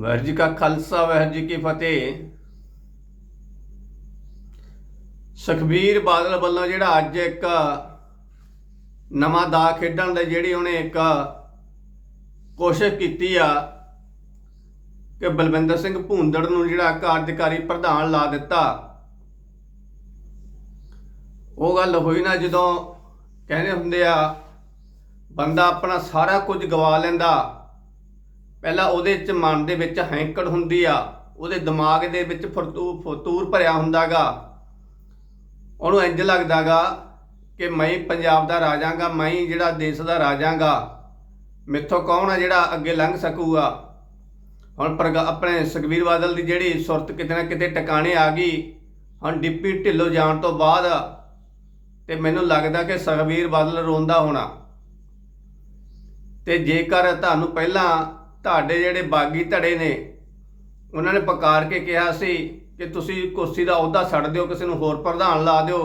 ਵਾਹਿਗੁਰੂ ਜੀ ਕਾ ਖਾਲਸਾ, ਵਾਹਿਗੁਰੂ ਜੀ ਕੀ ਫਤਿਹ। ਸੁਖਬੀਰ ਬਾਦਲ ਵੱਲੋਂ ਜਿਹੜਾ ਅੱਜ ਇੱਕ ਨਵਾਂ ਦਾ ਖੇਡਣ ਦੀ ਜਿਹੜੀ ਉਹਨੇ ਇੱਕ ਕੋਸ਼ਿਸ਼ ਕੀਤੀ ਆ ਕਿ ਬਲਵਿੰਦਰ ਸਿੰਘ ਭੂੰਦੜ ਨੂੰ ਜਿਹੜਾ ਕਾਰਜਕਾਰੀ ਪ੍ਰਧਾਨ ਲਾ ਦਿੱਤਾ। ਉਹ ਗੱਲ ਹੋਈ ਨਾ ਜਦੋਂ ਕਹਿੰਦੇ ਹੁੰਦੇ ਆ, ਬੰਦਾ ਆਪਣਾ ਸਾਰਾ ਕੁਝ ਗਵਾ ਲੈਂਦਾ। ਪਹਿਲਾਂ ਉਹਦੇ ਚ ਮਨ ਦੇ ਵਿੱਚ ਹੈਂਕੜ ਹੁੰਦੀ ਆ, ਉਹਦੇ ਦਿਮਾਗ ਦੇ ਵਿੱਚ ਫਰਤੂ ਫਤੂਰ ਭਰਿਆ ਹੁੰਦਾਗਾ। ਉਹਨੂੰ ਇੰਜ ਲੱਗਦਾਗਾ ਕਿ ਮੈਂ ਪੰਜਾਬ ਦਾ ਰਾਜਾਂਗਾ, ਮੈਂ ਜਿਹੜਾ ਦੇਸ਼ ਦਾ ਰਾਜਾਂਗਾ। ਮੈਥੋਂ ਕੌਣ ਆ ਜਿਹੜਾ ਅੱਗੇ ਲੰਘ ਸਕੂਗਾ? ਹੁਣ ਪ੍ਰਗਾ- ਆਪਣੇ ਸੁਖਬੀਰ ਬਾਦਲ ਦੀ ਜਿਹੜੀ ਸੁਰਤ ਕਿਤੇ ਨਾ ਕਿਤੇ ਟਿਕਾਣੇ ਆ ਗਈ, ਹੁਣ ਡਿੱਪੀ ਢਿੱਲੋਂ ਜਾਣ ਤੋਂ ਬਾਅਦ ਤੇ ਮੈਨੂੰ ਲੱਗਦਾ ਕਿ ਸੁਖਬੀਰ ਬਾਦਲ ਰੋਂਦਾ ਹੋਣਾ। ਤੇ ਜੇਕਰ ਤੁਹਾਨੂੰ ਪਹਿਲਾਂ ਤੁਹਾਡੇ ਜਿਹੜੇ ਬਾਗੀ ਧੜੇ ਨੇ, ਉਹਨਾਂ ਨੇ ਪਕਾਰ ਕੇ ਕਿਹਾ ਸੀ ਕਿ ਤੁਸੀਂ ਕੁਰਸੀ ਦਾ ਅਹੁਦਾ ਛੱਡ ਦਿਓ, ਕਿਸੇ ਨੂੰ ਹੋਰ ਪ੍ਰਧਾਨ ਲਾ ਦਿਓ।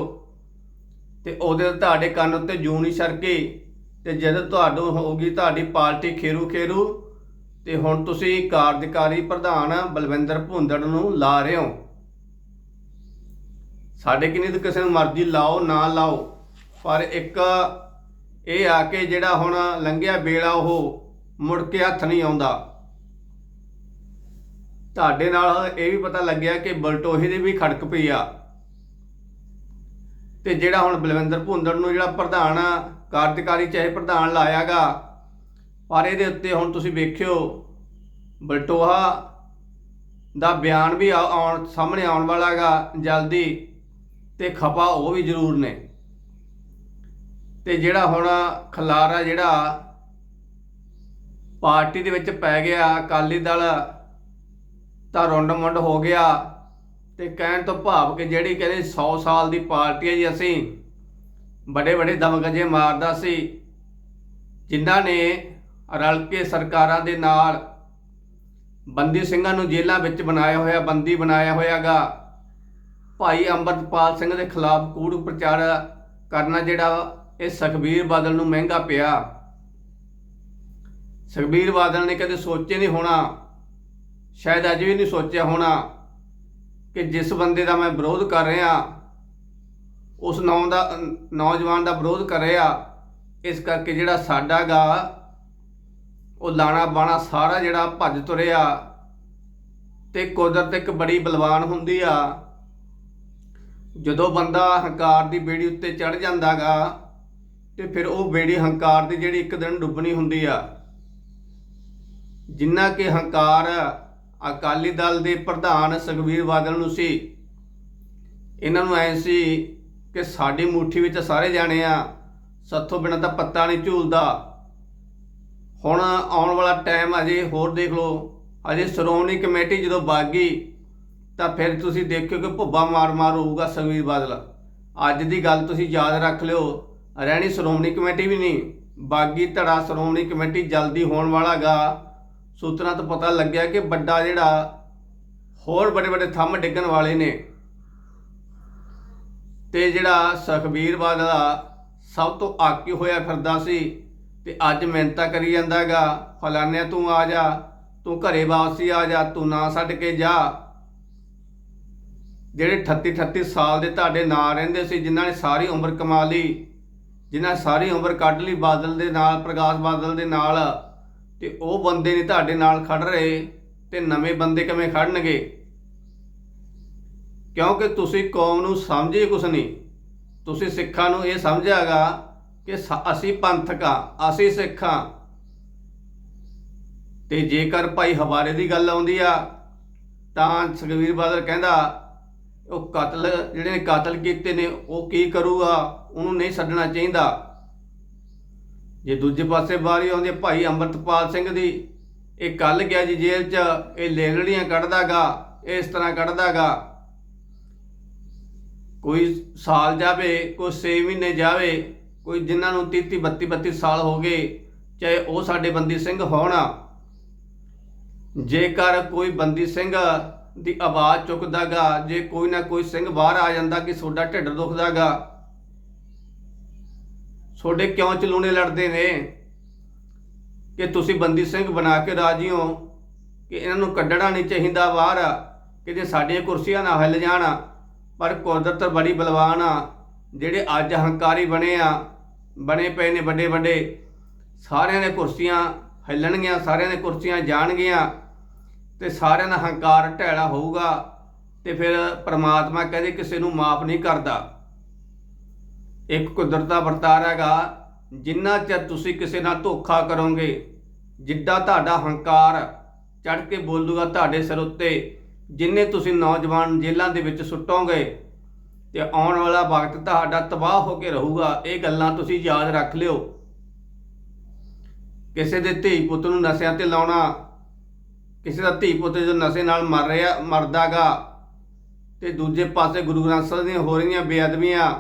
ਤੇ ਉਹਦੇ ਤੁਹਾਡੇ ਕੰਨ ਉੱਤੇ ਜੂੰ ਨਹੀਂ ਸਰਕੀ। ਤੇ ਜਦੋਂ ਤੁਹਾਨੂੰ ਹੋਊਗੀ ਤੁਹਾਡੀ ਪਾਰਟੀ ਖੇਰੂ ਖੇਰੂ ਤੇ ਹੁਣ ਤੁਸੀਂ ਕਾਰਜਕਾਰੀ ਪ੍ਰਧਾਨ ਬਲਵਿੰਦਰ ਭੁੰਦੜ ਨੂੰ ਲਾ ਰਹੇ ਹੋ। ਸਾਡੇ ਕਿਨੇ ਤਾਂ ਕਿਸੇ ਨੂੰ ਮਰਜ਼ੀ ਲਾਓ, ਨਾ ਲਾਓ। ਪਰ ਇੱਕ ਇਹ ਆ ਕੇ ਜਿਹੜਾ ਹੁਣ ਲੰਘਿਆ ਵੇਲਾ ਉਹ ਮੁੜ ਕੇ ਹੱਥ ਨਹੀਂ ਆਉਂਦਾ। ਤੁਹਾਡੇ ਨਾਲ ਇਹ ਵੀ ਪਤਾ ਲੱਗਿਆ ਕਿ ਬਲਟੋਹੇ ਦੇ ਵੀ ਖੜਕ ਪਈ ਆ। ਤੇ ਜਿਹੜਾ ਹੁਣ ਬਲਵਿੰਦਰ ਭੁੰਦੜ ਨੂੰ ਜਿਹੜਾ ਪ੍ਰਧਾਨ ਕਾਰਜਕਾਰੀ ਚਾਹੇ ਪ੍ਰਧਾਨ ਲਾਇਆਗਾ, ਪਰ ਇਹਦੇ ਉੱਤੇ ਹੁਣ ਤੁਸੀਂ ਵੇਖਿਓ, ਬਲਟੋਹਾ ਦਾ ਬਿਆਨ ਵੀ ਆਉਣ, ਸਾਹਮਣੇ ਆਉਣ ਵਾਲਾਗਾ ਜਲਦੀ, ਤੇ ਖਪਾ ਉਹ ਵੀ ਜ਼ਰੂਰ ਨੇ। ਤੇ ਜਿਹੜਾ ਹੁਣ ਖਲਾਰਾ ਜਿਹੜਾ ਪਾਰਟੀ ਦੇ ਵਿੱਚ ਪੈ ਗਿਆ, ਅਕਾਲੀ ਦਲ ਤਾਂ ਰੁੰਡ ਮੁੰਡ ਹੋ ਗਿਆ ਤੇ ਕਹਿਣ ਤੋਂ ਭਾਵ ਕਿ ਜਿਹੜੀ ਕਹਿੰਦੇ 100 ਸਾਲ ਦੀ ਪਾਰਟੀ ਹੈ ਜੀ ਅਸੀਂ ਬੜੇ ਬੜੇ ਦਮਗਜੇ ਮਾਰਦਾ ਸੀ, ਜਿਨ੍ਹਾਂ ਨੇ ਰਲ ਕੇ ਸਰਕਾਰਾਂ ਦੇ ਨਾਲ ਬੰਦੀ ਸਿੰਘਾਂ ਨੂੰ ਜੇਲ੍ਹਾਂ ਵਿੱਚ ਬਣਾਇਆ ਹੋਇਆ, ਬੰਦੀ ਬਣਾਇਆ ਹੋਇਆਗਾ। ਭਾਈ ਅੰਮ੍ਰਿਤਪਾਲ ਸਿੰਘ ਦੇ ਖਿਲਾਫ ਕੂੜ ਪ੍ਰਚਾਰ ਕਰਨਾ ਜਿਹੜਾ ਇਹ ਸੁਖਬੀਰ ਬਾਦਲ ਨੂੰ ਮਹਿੰਗਾ ਪਿਆ। ਸੁਖਬੀਰ ਬਾਦਲ ਨੇ ਕਦੇ ਸੋਚੇ ਨਹੀਂ ਹੋਣਾ, ਸ਼ਾਇਦ ਅੱਜ ਵੀ ਨਹੀਂ ਸੋਚਿਆ ਹੋਣਾ ਕਿ ਜਿਸ ਬੰਦੇ ਦਾ ਮੈਂ ਵਿਰੋਧ ਕਰ ਰਿਹਾ, ਉਸ ਨੌ ਦਾ, ਨੌਜਵਾਨ ਦਾ ਵਿਰੋਧ ਕਰ ਰਿਹਾ, ਇਸ ਕਰਕੇ ਜਿਹੜਾ ਸਾਡਾਗਾ ਉਹ ਲਾਣਾ ਬਾਣਾ ਸਾਰਾ ਜਿਹੜਾ ਭੱਜ ਤੁਰਿਆ ਤੇ ਕੁਦਰਤ ਇੱਕ ਬੜੀ ਬਲਵਾਨ ਹੁੰਦੀ ਆ। ਜਦੋਂ ਬੰਦਾ ਹੰਕਾਰ ਦੀ ਬੇੜੀ ਉੱਤੇ ਚੜ ਜਾਂਦਾਗਾ ਤੇ ਫਿਰ ਉਹ ਬੇੜੀ ਹੰਕਾਰ ਦੀ ਜਿਹੜੀ ਇੱਕ ਦਿਨ ਡੁੱਬਣੀ ਹੁੰਦੀ ਆ ਜਿੰਨਾ ਕਿ ਹੰਕਾਰ ਅਕਾਲੀ ਦਲ ਦੇ ਪ੍ਰਧਾਨ ਸੁਖਬੀਰ ਬਾਦਲ ਨੂੰ ਸੀ, ਇਹਨਾਂ ਨੂੰ ਐ ਸੀ ਕਿ ਸਾਡੀ ਮੁਠੀ ਵਿੱਚ ਸਾਰੇ ਜਾਣੇ ਆ, ਸੱਥੋਂ ਬਿਨਾਂ ਤਾਂ ਪੱਤਾ ਨਹੀਂ ਝੂਲਦਾ। ਹੁਣ ਆਉਣ ਵਾਲਾ ਟਾਈਮ ਅਜੇ ਹੋਰ ਦੇਖ ਲਓ, ਅਜੇ ਸ਼੍ਰੋਮਣੀ ਕਮੇਟੀ ਜਦੋਂ ਬਾਗੀ ਤਾਂ ਫਿਰ ਤੁਸੀਂ ਦੇਖਿਓ ਕਿ ਭੁੱਬਾ ਮਾਰ-ਮਾਰ ਹੋਊਗਾ ਸੁਖਬੀਰ ਬਾਦਲ। ਅੱਜ ਦੀ ਗੱਲ ਤੁਸੀਂ ਯਾਦ ਰੱਖ ਲਿਓ, ਰਹਿਣੀ ਸ਼੍ਰੋਮਣੀ ਕਮੇਟੀ ਵੀ ਨਹੀਂ, ਬਾਗੀ ਧੜਾ ਸ਼੍ਰੋਮਣੀ ਕਮੇਟੀ ਜਲਦੀ ਹੋਣ ਵਾਲਾਗਾ ਸੂਤਰਾਂ ਤੋਂ ਪਤਾ ਲੱਗਿਆ ਕਿ ਵੱਡਾ ਜਿਹੜਾ ਹੋਰ ਬੜੇ ਵੱਡੇ ਥੰਮ ਡਿੱਗਣ ਵਾਲੇ ਨੇ ਤੇ ਜਿਹੜਾ ਸੁਖਬੀਰ ਬਾਦਲ ਸਭ ਤੋਂ ਆਕੀ ਹੋਇਆ ਫਿਰਦਾ ਸੀ ਤੇ ਅੱਜ ਮਿਹਨਤਾਂ ਕਰੀ ਜਾਂਦਾਗਾ ਫਲਾਨਿਆ ਤੂੰ ਆ ਜਾ, ਤੂੰ ਘਰੇ ਵਾਪਸੀ ਆ ਜਾ, ਤੂੰ ਨਾ ਛੱਡ ਕੇ ਜਾ। ਜਿਹੜੇ 38 38 ਸਾਲ ਦੇ ਤੁਹਾਡੇ ਨਾਂ ਰਹਿੰਦੇ ਸੀ, ਜਿਨ੍ਹਾਂ ਨੇ ਸਾਰੀ ਉਮਰ ਕਮਾ ਲਈ, ਜਿਨ੍ਹਾਂ ਸਾਰੀ ਉਮਰ ਕੱਢ ਲਈ ਬਾਦਲ ਦੇ ਨਾਲ, ਪ੍ਰਕਾਸ਼ ਬਾਦਲ ਦੇ ਨਾਲ ਤੇ ਉਹ ਬੰਦੇ ਨਹੀਂ ਤੁਹਾਡੇ ਨਾਲ ਖੜ ਰਹੇ ਤੇ ਨਵੇਂ ਬੰਦੇ ਕਿਵੇਂ ਖੜਨਗੇ? ਕਿਉਂਕਿ ਤੁਸੀਂ ਕੌਮ ਨੂੰ ਸਮਝੇ ਕੁਛ ਨਹੀਂ। ਤੁਸੀਂ ਸਿੱਖਾਂ ਨੂੰ ਇਹ ਸਮਝਿਆਗਾ ਕਿ ਸ- ਅਸੀਂ ਪੰਥਕ ਆ ਅਸੀਂ ਸਿੱਖਾਂ ਤੇ ਜੇਕਰ ਭਾਈ ਹਵਾਰੇ ਦੀ ਗੱਲ ਆਉਂਦੀ ਆ, ਤਾਂ ਸੁਖਬੀਰ ਬਾਦਲ ਕਹਿੰਦਾ, ਉਹ ਕਤਲ, ਜਿਹੜੇ ਨੇ ਕਤਲ ਕੀਤੇ ਨੇ, ਉਹ ਕੀ ਕਰੂਗਾ? ਉਹਨੂੰ ਨਹੀਂ ਛੱਡਣਾ ਚਾਹੀਦਾ। ਜੇ ਦੂਜੇ ਪਾਸੇ ਬਾਰੀ ਆਉਂਦੀ ਹੈ ਭਾਈ ਅੰਮ੍ਰਿਤਪਾਲ ਸਿੰਘ ਦੀ, ਇਹ ਕੱਲ ਗਿਆ ਜੀ ਜੇਲ੍ਹ 'ਚ, ਇਹ ਲੇਲੜੀਆਂ ਕੱਢਦਾਗਾ, ਇਸ ਤਰ੍ਹਾਂ ਕੱਢਦਾਗਾ। ਕੋਈ ਸਾਲ ਜਾਵੇ, ਕੋਈ 6 ਮਹੀਨੇ ਜਾਵੇ, ਕੋਈ ਜਿਨ੍ਹਾਂ ਨੂੰ 30 32 32 ਸਾਲ ਹੋ ਗਏ, ਚਾਹੇ ਉਹ ਸਾਡੇ ਬੰਦੀ ਸਿੰਘ ਹੋਣ। ਜੇਕਰ ਕੋਈ ਬੰਦੀ ਸਿੰਘ ਦੀ ਆਵਾਜ਼ ਚੁੱਕਦਾਗਾ, ਜੇ ਕੋਈ ਨਾ ਕੋਈ ਸਿੰਘ ਬਾਹਰ ਆ ਜਾਂਦਾ ਕਿ ਤੁਹਾਡਾ ਢਿੱਡ ਦੁਖਦਾਗਾ ਤੁਹਾਡੇ ਕਿਉਂ ਚਲੂਣੇ ਲੜਦੇ ਨੇ? ਕਿ ਤੁਸੀਂ ਬੰਦੀ ਸਿੰਘ ਬਣਾ ਕੇ ਰਾਜੀ ਹੋ? ਕਿ ਇਹਨਾਂ ਨੂੰ ਕੱਢਣਾ ਨਹੀਂ ਚਾਹੀਦਾ ਬਾਹਰ? ਕਿ ਜੇ ਸਾਡੀਆਂ ਕੁਰਸੀਆਂ ਨਾ ਹਿੱਲ ਜਾਣ, ਪਰ ਕੁਦਰਤ ਬੜੀ ਬਲਵਾਨ ਆ, ਜਿਹੜੇ ਅੱਜ ਹੰਕਾਰੀ ਬਣੇ ਆ, ਬਣੇ ਪਏ ਨੇ ਵੱਡੇ ਵੱਡੇ। ਸਾਰਿਆਂ ਦੇ ਕੁਰਸੀਆਂ ਹਿੱਲਣਗੀਆਂ, ਸਾਰਿਆਂ ਦੇ ਕੁਰਸੀਆਂ ਜਾਣਗੀਆਂ, ਤੇ ਸਾਰਿਆਂ ਦਾ ਹੰਕਾਰ ਢੈਲਾ ਹੋਊਗਾ, ਤੇ ਫਿਰ ਪ੍ਰਮਾਤਮਾ ਕਹਿੰਦੇ ਕਿਸੇ ਨੂੰ ਮਾਫ ਨਹੀਂ ਕਰਦਾ। ਇੱਕ ਕੁਦਰਤ ਦਾ ਵਰਤਾਰ ਹੈਗਾ, ਜਿੰਨਾ ਚਿਰ ਤੁਸੀਂ ਕਿਸੇ ਨਾਲ ਧੋਖਾ ਕਰੋਗੇ, ਜਿੱਡਾ ਤੁਹਾਡਾ ਹੰਕਾਰ ਚੜ ਕੇ ਬੋਲੂਗਾ ਤੁਹਾਡੇ ਸਿਰ ਉੱਤੇ, ਜਿੰਨੇ ਤੁਸੀਂ ਨੌਜਵਾਨ ਜੇਲ੍ਹਾਂ ਦੇ ਵਿੱਚ ਸੁੱਟੋਗੇ, ਤੇ ਆਉਣ ਵਾਲਾ ਵਕਤ ਤੁਹਾਡਾ ਤਬਾਹ ਹੋ ਕੇ ਰਹੂਗਾ, ਇਹ ਗੱਲਾਂ ਤੁਸੀਂ ਯਾਦ ਰੱਖ ਲਿਓ। ਕਿਸੇ ਦੇ ਧੀ ਪੁੱਤ ਨੂੰ ਨਸ਼ਿਆਂ ਤੇ ਲਾਉਣਾ, ਕਿਸੇ ਦਾ ਧੀ ਪੁੱਤ ਜੋ ਨਸ਼ੇ ਨਾਲ ਮਰ ਰਿਹਾ, ਮਰਦਾਗਾ, ਤੇ ਦੂਜੇ ਪਾਸੇ ਗੁਰੂ ਗ੍ਰੰਥ ਸਾਹਿਬ ਦੀਆਂ ਹੋ ਰਹੀਆਂ ਬੇਅਦਬੀਆਂ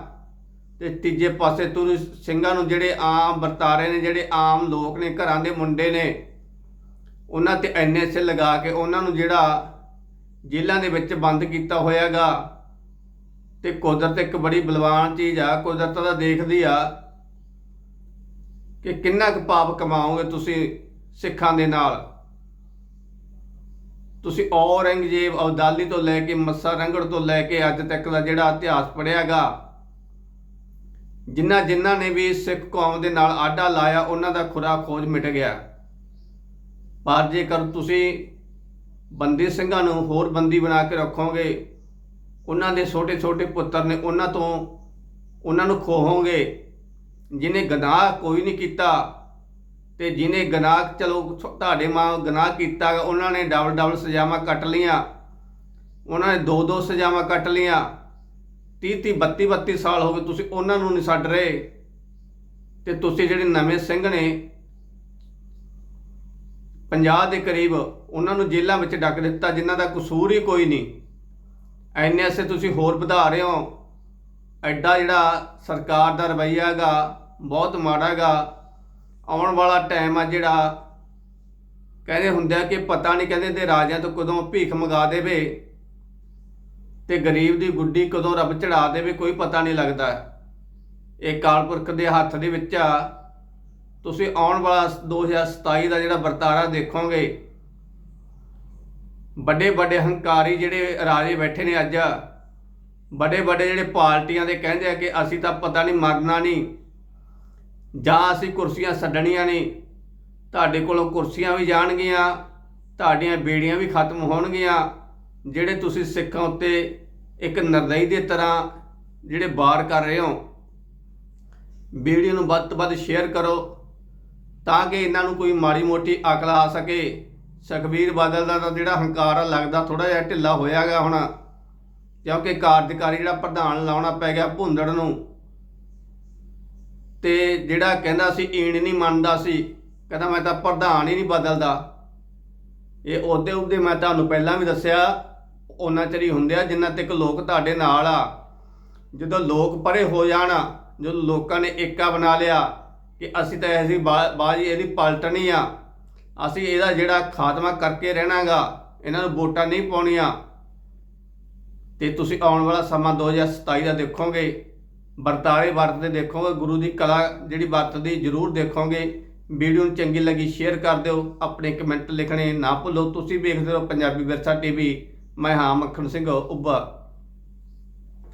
ਤੇ ਤੀਜੇ ਪਾਸੇ ਤੁਰ ਸਿੰਘਾਂ ਨੂੰ ਜਿਹੜੇ ਆਮ ਵਰਤਾਰੇ ਨੇ, ਜਿਹੜੇ ਆਮ ਲੋਕ ਨੇ, ਘਰਾਂ ਦੇ ਮੁੰਡੇ ਨੇ, ਉਹਨਾਂ ਤੇ ਐਨਐਸਏ ਲਗਾ ਕੇ ਉਹਨਾਂ ਨੂੰ ਜਿਹੜਾ ਜੇਲ੍ਹਾਂ ਦੇ ਵਿੱਚ ਬੰਦ ਕੀਤਾ ਹੋਇਆਗਾ। ਤੇ ਕੁਦਰਤ ਇੱਕ ਬੜੀ ਬਲਵਾਨ ਚੀਜ਼ ਆ, ਕੁਦਰਤ ਦਾ ਦੇਖਦੀ ਆ ਕਿ ਕਿੰਨਾ ਕੁ ਪਾਪ ਕਮਾਓਗੇ ਤੁਸੀਂ ਸਿੱਖਾਂ ਦੇ ਨਾਲ। ਤੁਸੀਂ ਔਰੰਗਜ਼ੇਬ ਅਬਦਾਲੀ ਤੋਂ ਲੈ ਕੇ ਮੱਸਾ ਰੰਗੜ ਤੋਂ ਲੈ ਕੇ ਅੱਜ ਤੱਕ ਦਾ ਜਿਹੜਾ ਇਤਿਹਾਸ ਪੜਿਆਗਾ ਜਿਨ੍ਹਾਂ ਜਿਨ੍ਹਾਂ ਨੇ ਵੀ ਸਿੱਖ ਕੌਮ ਦੇ ਨਾਲ ਆਡਾ ਲਾਇਆ, ਉਹਨਾਂ ਦਾ ਖੁਰਾ ਖੋਜ ਮਿਟ ਗਿਆ। ਪਰ ਜੇਕਰ ਤੁਸੀਂ ਬੰਦੀ ਸਿੰਘਾਂ ਨੂੰ ਹੋਰ ਬੰਦੀ ਬਣਾ ਕੇ ਰੱਖੋਗੇ, ਉਹਨਾਂ ਦੇ ਛੋਟੇ ਛੋਟੇ ਪੁੱਤਰ ਨੇ ਉਹਨਾਂ ਤੋਂ ਉਹਨਾਂ ਨੂੰ ਖੋਹੋਗੇ, ਜਿਨੇ ਗਨਾਹ ਕੋਈ ਨਹੀਂ ਕੀਤਾ ਤੇ ਜਿਨੇ ਗਨਾਹ, ਚਲੋ ਤੁਹਾਡੇ ਮਾਂ ਗਨਾਹ ਕੀਤਾ, ਉਹਨਾਂ ਨੇ ਡਬਲ ਡਬਲ ਸਜ਼ਾਵਾਂ ਕੱਟ ਲੀਆਂ ਉਹਨਾਂ ਨੇ ਦੋ ਦੋ ਸਜ਼ਾਵਾਂ ਕੱਟ ਲੀਆਂ 30 30 32 32 ਸਾਲ ਹੋ ਗਏ ਤੁਸੀਂ ਉਹਨਾਂ ਨੂੰ ਨਹੀਂ ਛੱਡ ਰਹੇ। ਤੇ ਤੁਸੀਂ ਜਿਹੜੇ ਨਵੇਂ ਸਿੰਘ ਨੇ 50 ਦੇ ਕਰੀਬ ਉਹਨਾਂ ਨੂੰ ਜੇਲ੍ਹਾਂ ਵਿੱਚ ਡੱਕ ਦਿੱਤਾ, ਜਿਨ੍ਹਾਂ ਦਾ ਕਸੂਰ ਹੀ ਕੋਈ ਨਹੀਂ। ਐਨੇ ਐਸੇ ਤੁਸੀਂ ਹੋਰ ਵਧਾ ਰਹੇ ਹੋ। ਐਡਾ ਜਿਹੜਾ ਸਰਕਾਰ ਦਾ ਰਵੱਈਆ ਹੈਗਾ, ਬਹੁਤ ਮਾੜਾ ਹੈਗਾ। ਆਉਣ ਵਾਲਾ ਟਾਈਮ ਆ ਜਿਹੜਾ, ਕਹਿੰਦੇ ਹੁੰਦੇ ਆ ਕਿ ਪਤਾ ਨਹੀਂ ਕਹਿੰਦੇ ਤੇ ਰਾਜਿਆਂ ਤੋਂ ਕਦੋਂ ਭੀਖ ਮੰਗਾ ਦੇਵੇ। ਤੇ ਗਰੀਬ ਦੀ ਗੁੱਡੀ ਕਦੋਂ ਰੱਬ ਚੜਾ ਦੇਵੇ ਕੋਈ ਪਤਾ ਨਹੀਂ ਲੱਗਦਾ। ਇਹ ਕਾਲਪੁਰਖ ਦੇ ਹੱਥ ਦੇ ਵਿੱਚ ਆ। ਤੁਸੀਂ ਆਉਣ ਵਾਲਾ 2027 ਦਾ ਜਿਹੜਾ ਵਰਤਾਰਾ ਦੇਖੋਗੇ ਵੱਡੇ ਵੱਡੇ ਹੰਕਾਰੀ ਜਿਹੜੇ ਰਾਜੇ ਬੈਠੇ ਨੇ ਅੱਜ ਵੱਡੇ ਵੱਡੇ ਜਿਹੜੇ ਪਾਰਟੀਆਂ ਦੇ ਕਹਿੰਦੇ ਆ ਕਿ ਅਸੀਂ ਤਾਂ ਪਤਾ ਨਹੀਂ ਮਰਨਾ ਨਹੀਂ, ਜਾਂ ਅਸੀਂ ਕੁਰਸੀਆਂ ਛੱਡਣੀਆਂ ਨਹੀਂ, ਤੁਹਾਡੇ ਕੋਲੋਂ ਕੁਰਸੀਆਂ ਵੀ ਜਾਣਗੀਆਂ, ਤੁਹਾਡੀਆਂ ਬੇੜੀਆਂ ਵੀ ਖਤਮ ਹੋਣਗੀਆਂ ਜਿਹੜੇ ਤੁਸੀਂ ਸਿੱਖਾਂ ਉੱਤੇ ਇੱਕ ਨਰਦਈ ਦੇ ਤਰ੍ਹਾਂ ਜਿਹੜੇ ਵਾਰ ਕਰ ਰਹੇ ਹੋ, ਵੀਡੀਓ ਨੂੰ ਵੱਧ ਤੋਂ ਵੱਧ ਸ਼ੇਅਰ ਕਰੋ ਤਾਂ ਕਿ ਇਹਨਾਂ ਨੂੰ ਕੋਈ ਮਾੜੀ ਮੋਟੀ ਅਕਲ ਆ ਸਕੇ। ਸੁਖਬੀਰ ਬਾਦਲ ਦਾ ਤਾਂ ਜਿਹੜਾ ਹੰਕਾਰ ਆ, ਲੱਗਦਾ ਥੋੜਾ ਜਿਹਾ ਢਿੱਲਾ ਹੋਇਆਗਾ ਹੁਣ, ਕਿਉਂਕਿ ਕਾਰਜਕਾਰੀ ਜਿਹੜਾ ਪ੍ਰਧਾਨ ਲਾਉਣਾ ਪੈ ਗਿਆ ਭੁੰਦੜ ਨੂੰ। ਤੇ ਜਿਹੜਾ ਕਹਿੰਦਾ ਸੀ, ਈਣ ਨਹੀਂ ਮੰਨਦਾ ਸੀ, ਕਹਿੰਦਾ ਮੈਂ ਤਾਂ ਪ੍ਰਧਾਨ ਹੀ ਨਹੀਂ ਬਦਲਦਾ। ਇਹ ਉਹਦੇ ਉਹਦੇ ਮੈਂ ਤੁਹਾਨੂੰ ਪਹਿਲਾਂ ਵੀ ਦੱਸਿਆ ਉਹਨਾਂ ਚਿਰ ਹੀ ਹੁੰਦੇ ਆ, ਜਿੰਨਾ ਤੱਕ ਲੋਕ ਤੁਹਾਡੇ ਨਾਲ ਆ। ਜਦੋਂ ਲੋਕ ਪਰੇ ਹੋ ਜਾਣ, ਜਦੋਂ ਲੋਕਾਂ ਨੇ ਏਕਾ ਬਣਾ ਲਿਆ ਕਿ ਅਸੀਂ ਤਾਂ ਐਸੀ ਬਾ- ਬਾਜੀ ਇਹਦੀ ਪਲਟਣੀ ਆ, ਅਸੀਂ ਇਹਦਾ ਜਿਹੜਾ ਖਾਤਮਾ ਕਰਕੇ ਰਹਿਣਾਗਾ, ਇਹਨਾਂ ਨੂੰ ਵੋਟਾਂ ਨਹੀਂ ਪਾਉਣੀਆਂ। ਤੇ ਤੁਸੀਂ ਆਉਣ ਵਾਲਾ ਸਮਾਂ 2027 ਦਾ ਦੇਖੋਗੇ, ਵਰਤਾਰੇ ਵਰਤਦੇ ਦੇਖੋਗੇ, ਗੁਰੂ ਦੀ ਕਲਾ ਜਿਹੜੀ ਵਰਤਦੀ ਜ਼ਰੂਰ ਦੇਖੋਗੇ। ਵੀਡੀਓ ਨੂੰ ਚੰਗੀ ਲੱਗੀ, ਸ਼ੇਅਰ ਕਰ ਦਿਓ, ਆਪਣੇ ਕਮੈਂਟ ਲਿਖਣੇ ਨਾ ਭੁੱਲੋ। ਤੁਸੀਂ ਵੇਖਦੇ ਰਹੋ ਪੰਜਾਬੀ ਵਿਰਸਾ ਟੀਵੀ। ਮੈਂ ਹਾਂ ਮੱਖਣ ਸਿੰਘ ਉੱਭਾ।